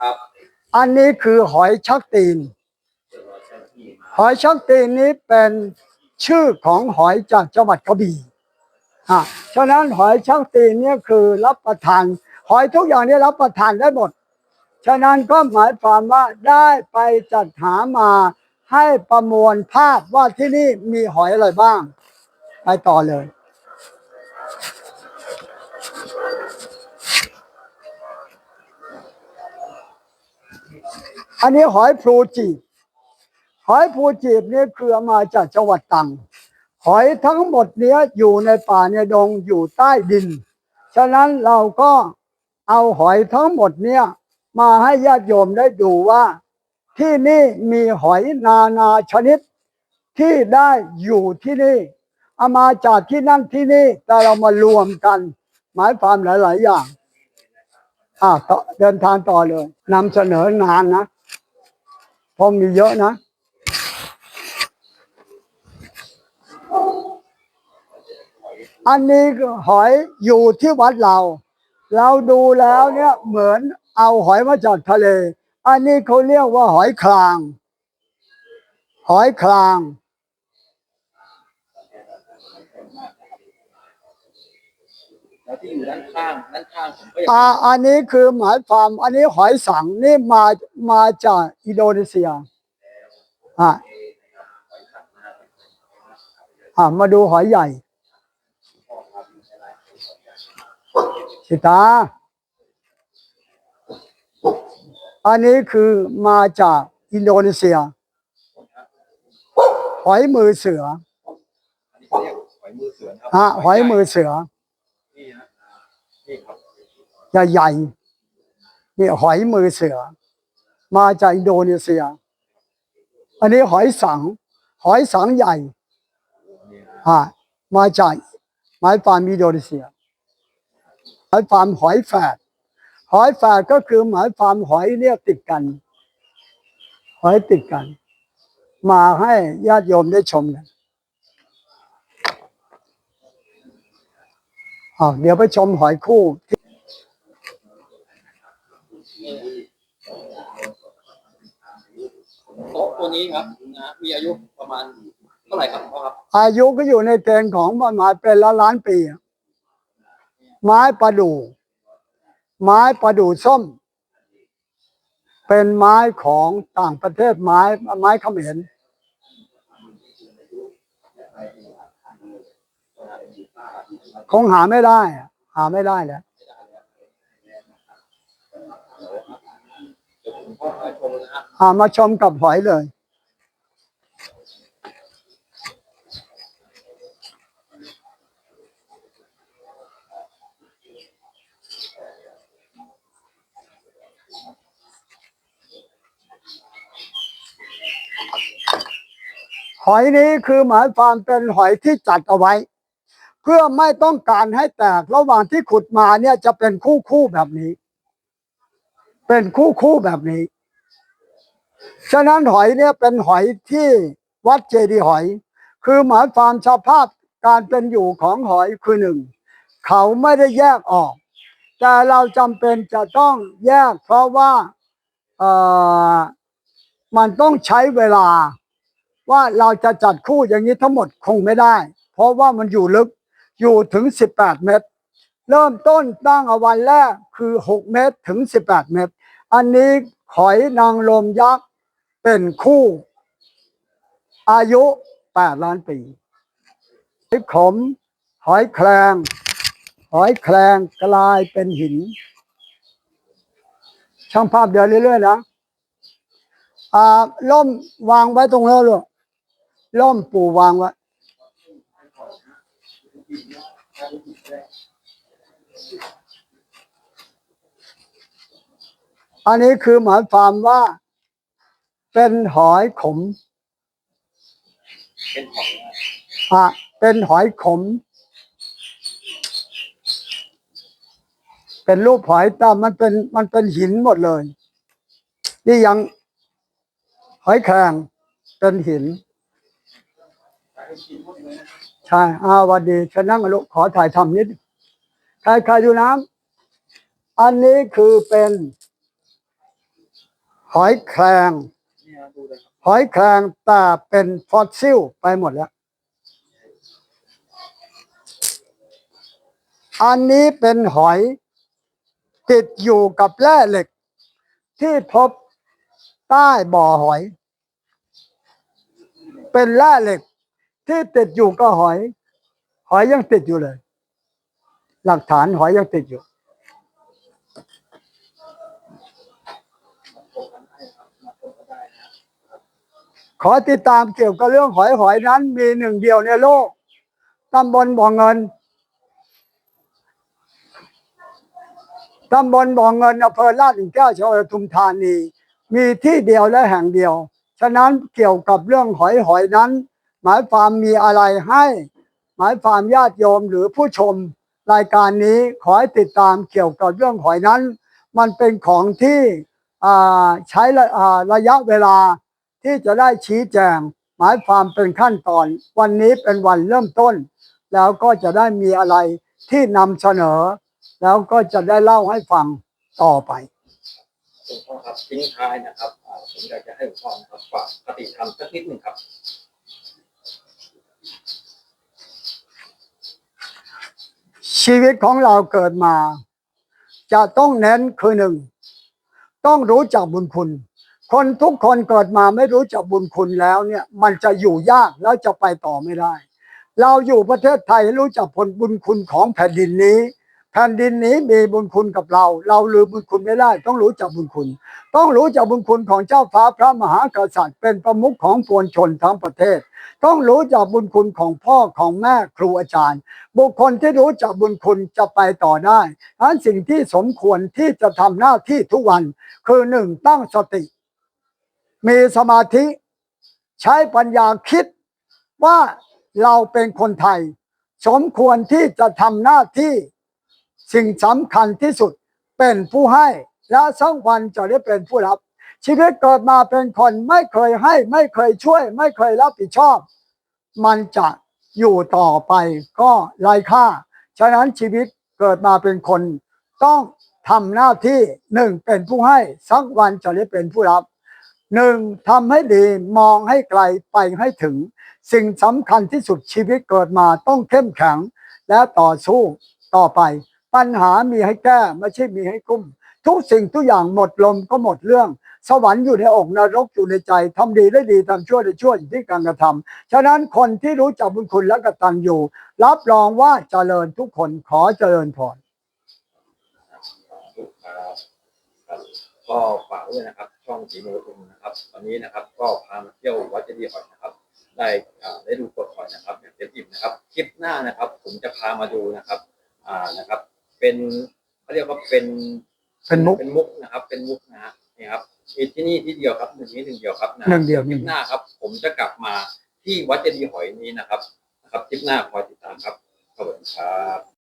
ครับ อันนี้คือหอยชักตีน หอยชักตีนนี้เป็นชื่อของหอยจากจังหวัดกระบี่อะฉะนั้นหอยชักตีนเนี่ยคือรับประทาน หอยทุกอย่างนี้รับประทานได้หมด ฉะนั้นก็หมายความว่าได้ไปจัดหามาให้ประมวลภาพว่าที่นี่มีหอยอะไรบ้าง ไปต่อเลย อันนี้หอยพลูจีบ หอยพลูจีบนี่คือมาจากจังหวัดตรัง หอยทั้งหมดเนี้ยอยู่ในป่าในดงอยู่ใต้ดิน ฉะนั้นเราก็เอาหอยทั้งหมดเนี้ยมาให้ญาติโยมได้ดูว่า ที่นี่มีหอยนานาชนิด ที่ได้อยู่ที่นี่เอามาจากที่นั่นที่นี่แต่เรามารวมกัน หมายความหลาย ๆ อย่าง อ่าต่อเดินทางต่อเลยนำเสนอนานนะเพราะมีเยอะนะอันนี้หอยอยู่ที่วัดเรา เราดูแล้วเนี่ยเหมือนเอาหอยมาจากทะเล อันนี้เขาเรียกว่าหอยคลาง หอยคลาง แล้วที่อยู่ด้านข้างด้านข้างผมก็อยากอ่าอันนี้คือหมายความอันนี้หอยสังนี่มามาจากอินโดนีเซียอ่าอ่ามาดูหอยใหญ่สิตา อันนี้คือมาจากอินโดนีเซีย หอยมือเสืออันนี้เขาเรียกหอยมือเสือนะครัฮะหอยมือเสือนี่นะนี่ครับ ใหญ่ๆนี่หอยมือเสือ มาจากอินโดนีเซีย อันนี้หอยสัง หอยสังใหญ่นี่นะอ่ามาจากไม้ฟาร์มอินโดนีเซียไม้ฟาร์มหอยแฝดหอยแฝดก็คือหมายฟาร์มหอยเนี่ยติดกัน หอยติดกัน มาให้ญาติโยมได้ชมกันอ้าวเดี๋ยวไปชมหอยคู่ โต๊ะตัวนี้ครับนะ มีอายุประมาณเท่าไหร่ครับพ่อครับ อายุก็อยู่ในเกณฑ์ของประมาณเป็นล้านล้านปีอะไม้ประดู่ไม้ประดู่ส้ม เป็นไม้ของต่างประเทศไม้ไม้เขมรคงหาไม่ได้อะหาไม่ได้แล้วเดี๋ยวผมพ่อขอชมนะฮะหามาชมกับหอยเลย อยนี้คือหมายความเป็นหอยที่จัดเอาไว้ เพื่อไม่ต้องการให้แตกระหว่างที่ขุดมาเนี่ยจะเป็นคู่คู่แบบนี้ เป็นคู่คู่แบบนี้ ฉะนั้นหอยเนี่ยเป็นหอยที่วัดเจดีย์หอย คือหมายความสภาพการเป็นอยู่ของหอยคือหนึ่งเขาไม่ได้แยกออก แต่เราจำเป็นจะต้องแยกเพราะว่าเออมันต้องใช้เวลา ว่าเราจะจัดคู่อย่างนี้ทั้งหมดคงไม่ได้ เพราะว่ามันอยู่ลึกอยู่ถึง 18 เมตร เริ่มต้นตั้งเอาวันแรกคือ 6 เมตรถึง 18 เมตร อันนี้หอยนางรมยักษ์เป็นคู่ อายุ 8 ล้านปีหอยขม หอยแครงหอยแครงกลายเป็นหิน ช่างภาพเดินเรื่อยๆนะอ่าล่มวางไว้ตรงนั้นลูก ล่มปูวางไว้อันนี้คือหมายความว่า เป็นหอยขมเป็นของอะเป็นหอยขม เป็นรูปหอยแต่มันเป็นมันเป็นหินหมดเลย นี่ยังหอยแครงเป็นหิน ใช่อาวันดีฉันนั่งลูกขอถ่ายทำนิดใครใครดูน้ำอันนี้คือเป็น หอยแครงหอยแครงแต่เป็นฟอสซิลไปหมดแล้ว อันนี้เป็นหอยติดอยู่กับแร่เหล็ก ที่พบใต้บ่อหอย เป็นแร่เหล็ก ที่ติดอยู่กับหอย หอยยังติดอยู่เลย หลักฐานหอยยังติดอยู่ ขอติดตามเกี่ยวกับเรื่องหอยหอยนั้น มีหนึ่งเดียวในโลกตำบลบ่อเงินตำบลบ่อเงินอำเภอลาดหลุมแก้วจังหวัดปทุมธานี มีที่เดียวและแห่งเดียว ฉะนั้นเกี่ยวกับเรื่องหอยหอยนั้น หมายความมีอะไรให้ หมายความญาติโยมหรือผู้ชม รายการนี้ขอให้ติดตามเกี่ยวกับเรื่องหอยนั้น มันเป็นของที่อ่าใช้ระระยะเวลาที่จะได้ชี้แจง หมายความเป็นขั้นตอน วันนี้เป็นวันเริ่มต้น แล้วก็จะได้มีอะไรที่นำเสนอ แล้วก็จะได้เล่าให้ฟังต่อไปหลวงพ่อครับทิ้งท้ายนะครับผมอยากจะให้หลวงพ่อนะครับฝากคติธรรมสักนิดหนึ่งครับ ชีวิตของเราเกิดมา จะต้องเน้นคือหนึ่ง ต้องรู้จักบุญคุณ คนทุกคนเกิดมาไม่รู้จักบุญคุณแล้วเนี่ยมันจะอยู่ยากแล้วจะไปต่อไม่ได้ เราอยู่ประเทศไทยรู้จักผลบุญคุณของแผ่นดินนี้ แผ่นดินนี้มีบุญคุณกับเรา เราลืมบุญคุณไม่ได้ ต้องรู้จักบุญคุณ ต้องรู้จักบุญคุณของเจ้าฟ้าพระมหากษัตริย์ เป็นประมุขของปวงชนทั้งประเทศ ต้องรู้จักบุญคุณของพ่อของแม่ครูอาจารย์ บุคคลที่รู้จักบุญคุณจะไปต่อได้ดังนั้นสิ่งที่สมควรที่จะทำหน้าที่ทุกวัน คือหนึ่งตั้งสติ มีสมาธิ ใช้ปัญญาคิดว่าเราเป็นคนไทย สมควรที่จะทำหน้าที่ สิ่งสำคัญที่สุดเป็นผู้ให้ และสักวันจะได้เป็นผู้รับ ชีวิตเกิดมาเป็นคนไม่เคยให้ ไม่เคยช่วย ไม่เคยรับผิดชอบ มันจะอยู่ต่อไปก็ไร้ค่า ฉะนั้นชีวิตเกิดมาเป็นคน ต้องทำหน้าที่หนึ่งเป็นผู้ให้ สักวันจะได้เป็นผู้รับหนึ่งทำให้ดีมองให้ไกลไปให้ถึง สิ่งสำคัญที่สุดชีวิตเกิดมาต้องเข้มแข็งและต่อสู้ต่อไป ปัญหามีให้แก้ไม่ใช่มีให้กุ้ม ทุกสิ่งทุกอย่างหมดลมก็หมดเรื่อง สวรรค์อยู่ในอกนรกอยู่ในใจทำดีได้ดีทำชั่วได้ชั่วอยู่ที่การกระทำฉะนั้นคนที่รู้จักบุญคุณและกตัญญูรับรองว่าเจริญทุกคนขอเจริญพรครับครับก็ฝากด้วยนะครับ ช่องสีมือทุมนะครับวันนี้นะครับ ก็พามาเที่ยววัดเจดีย์หอยนะครับ ได้อ่าได้ดูกดหอยนะครับอย่างเต็มอิ่มนะครับ คลิปหน้านะครับ ผมจะพามาดูนะครับ อ่านะครับ เป็นเขาเรียกว่าเป็นเป็นมุก เป็นมุกนะครับ เป็นมุกนะฮะนี่ครับมีที่นี่ที่เดียวครับหนึ่งนี้หนึ่งเดียวครับนะหนึ่งเดียวคลิปหน้าครับ ผมจะกลับมาที่วัดเจดีย์หอยนี้นะครับนะครับคลิปหน้าคอยติดตามครับสวัสดีครับ